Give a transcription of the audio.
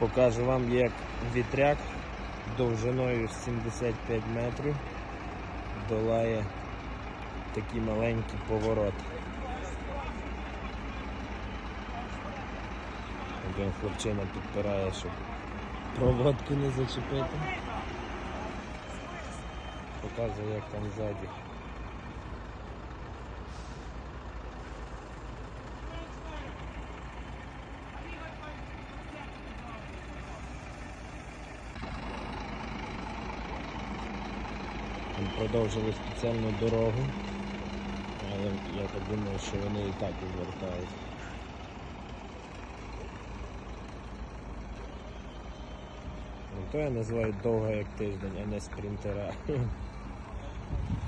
Покажу вам, як вітряк довжиною 75 метрів долає такі маленькі повороти. Один хлопчина підпирає, щоб проводку не зачепити. Показує, як там ззаді. Там продовжили спеціальну дорогу, але я так думаю, що вони і так звертають. Ну, то я називаю довго як тиждень, а не спринтера.